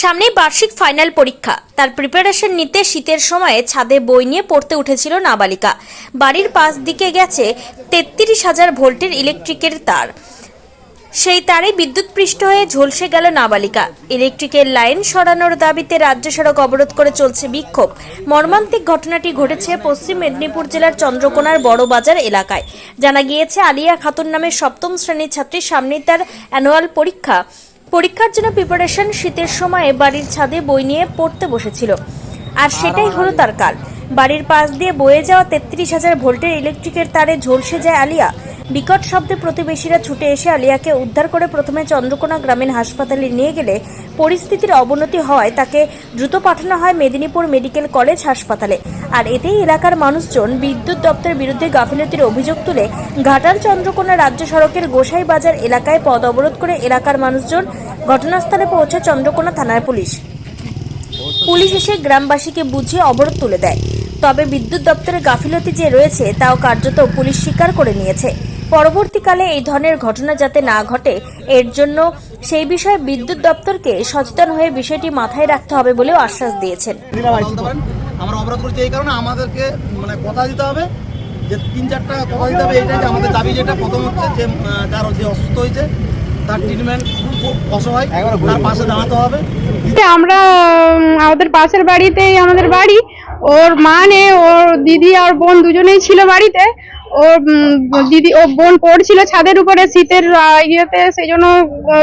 সামনেই বার্ষিক ফাইনাল পরীক্ষা। তার প্রিপারেশন নিতে শীতের সময়ে ছাদে বই নিয়ে পড়তে উঠেছিল নাবালিকা। বাড়ির পাশ দিকে গেছে তেত্রিশ হাজার ভোল্টের ইলেকট্রিকের তার। সেই তারে বিদ্যুৎ পৃষ্ঠ হয়ে ঝলসে গেল নাবালিকা। ইলেকট্রিকের লাইন সরানোর দাবিতে রাজ্য সড়ক অবরোধ করে চলছে বিক্ষোভ। মর্মান্তিক ঘটনাটি ঘটেছে পশ্চিম মেদিনীপুর জেলার চন্দ্রকোনার বড়বাজার এলাকায়। জানা গিয়েছে, আলিয়া খাতুন নামে সপ্তম শ্রেণির ছাত্রীর সামনেই তার অ্যানুয়াল পরীক্ষা। পরীক্ষার জন্য প্রিপারেশন শীতের সময়ে বাড়ির ছাদে বই নিয়ে পড়তে বসেছিল। আর সেটাই হলো তার কাল। বাড়ির পাশ দিয়ে বয়ে যাওয়া তেত্রিশ হাজার ভোল্টের ইলেকট্রিকের তারে ঝলসে যায় আলিয়া। বিকট শব্দে প্রতিবেশীরা ছুটে এসে আলিয়াকে উদ্ধার করে প্রথমে চন্দ্রকোনা গ্রামীণ হাসপাতালে নিয়ে গেলে পরিস্থিতির অবনতি হওয়ায় তাকে দ্রুত পাঠানো হয় মেদিনীপুর মেডিকেল কলেজ হাসপাতালে। আর এতেই এলাকার মানুষজন বিদ্যুৎ দপ্তরের বিরুদ্ধে গাফিলতির অভিযোগ তুলে ঘাটাল চন্দ্রকোনা রাজ্য সড়কের গোসাই বাজার এলাকায় পদ অবরোধ করে এলাকার মানুষজন ঘটনাস্থলে পৌঁছে চন্দ্রকোনা থানার পুলিশ। পুলিশ এসে গ্রামবাসীকে বুঝিয়ে অবরোধ তুলে দেয়। তবে বিদ্যুৎ দপ্তরের গাফিলতি যে রয়েছে তাও কার্যত পুলিশ স্বীকার করে নিয়েছে। পরবর্তীকালে এই ধরনের ঘটনা যাতে না ঘটে এর জন্য সেই বিষয়ে বিদ্যুৎ দপ্তরকে সচেতন হয়ে বিষয়টি মাথায় রাখতে হবে বলেও আশ্বাস দিয়েছেন। আমরা অবরোধ করছি এই কারণে আমাদেরকে মানে কথা দিতে হবে যে তিন চারটা কথা দিতে হবে এইটাই যে আমাদের দাবি যেটা প্রথম হচ্ছে যে যার যে অসুস্থ হয়েছে তার ট্রিটমেন্ট খুব অসহায় তার পাশে দাঁড়াতে হবে। আমরা আমাদের পাশের বাড়িতেই আমাদের বাড়ি ওর মা নে, ওর দিদি আর বোন দুজনেই ছিল বাড়িতে। ওর দিদি, ও বোন পড়ছিল ছাদের উপরে, শীতের ইয়েতে সেই জন্য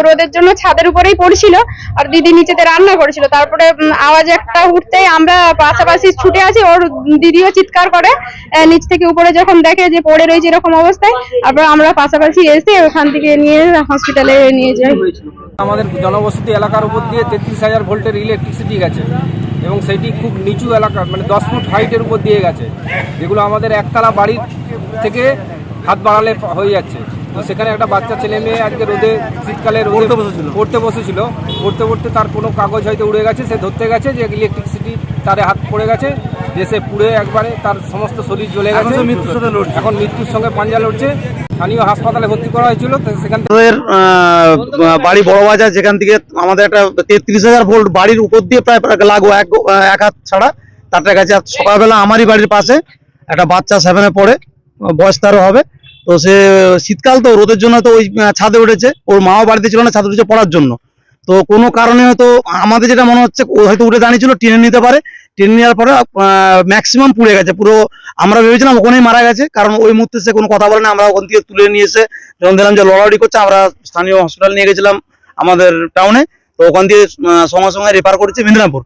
রোদের জন্য ছাদের উপরেই পড়ছিল। আর দিদি নিচেতে রান্না করেছিল। তারপরে আওয়াজ একটা উঠতেই আমরা পাশাপাশি ছুটে আসি। ওর দিদিও চিৎকার করে। নিচ থেকে উপরে যখন দেখে যে পড়ে রয়েছে এরকম অবস্থায়, তারপর আমরা পাশাপাশি এসে ওখান থেকে নিয়ে হসপিটালে নিয়ে যাই। আমাদের জনবসতি এলাকার উপর দিয়ে তেত্রিশ হাজার ভোল্টের ইলেকট্রিসিটি গেছে। এবং সেটি খুব নিচু এলাকা মানে দশ ফুট হাইটের উপর দিয়ে গেছে। যেগুলো আমাদের একতলা বাড়ির থেকে হাত বাড়ালে হয়ে যাচ্ছে। তো সেখানে একটা বাচ্চা ছেলে মেয়ে আজকে রোদে শীতকালে রোদে বসেছিল। পড়তে বসেছিল। পড়তে পড়তে তার কোনো কাগজ হয়তো উড়ে গেছে সে ধরতে গেছে যে ইলেকট্রিসিটি তারে হাত পড়ে গেছে যে সে পুড়ে একবারে তার সমস্ত শরীর জ্বলে গেছে। মৃত্যুর সাথে এখন মৃত্যুর সঙ্গে পাঞ্জা লড়ছে। স্থানীয় হাসপাতালে ভর্তি করা হয়েছিল সেখান থেকে বাড়ি বড় বাজার, যেখান থেকে আমাদের একটা তেত্রিশ হাজার ভোল্ট বাড়ির উপর দিয়ে প্রায় লাগো, এক এক হাত ছাড়া। তারটা কাছে সকালবেলা আমারই বাড়ির পাশে, একটা বাচ্চা সেভেনে পড়ে, বয়স তারও হবে। তো সে শীতকাল তো, রোদের জন্য তো ওই ছাদে উঠেছে। ওর মাও বাড়িতে ছিল না, ছাদে উঠেছে পড়ার জন্য। তো কোনো কারণে হয়তো আমাদের যেটা মনে হচ্ছে, ও হয়তো উঠে দাঁড়িয়েছিল টেনে নিতে পারে। টেনে নেওয়ার পরে ম্যাক্সিমাম পুড়ে গেছে। পুরো আমরা ভেবেছিলাম ওখানেই মারা গেছে, কারণ ওই মুহূর্তে সে কোনো কথা বলে না। আমরা ওখান থেকে তুলে নিয়ে এসে যখন দেখলাম যে লড়াড়ি করছে, আমরা স্থানীয় হসপিটাল নিয়ে গেছিলাম আমাদের টাউনে তো ওখান দিয়ে সঙ্গে সঙ্গে রেফার করেছে মেদিনীপুর।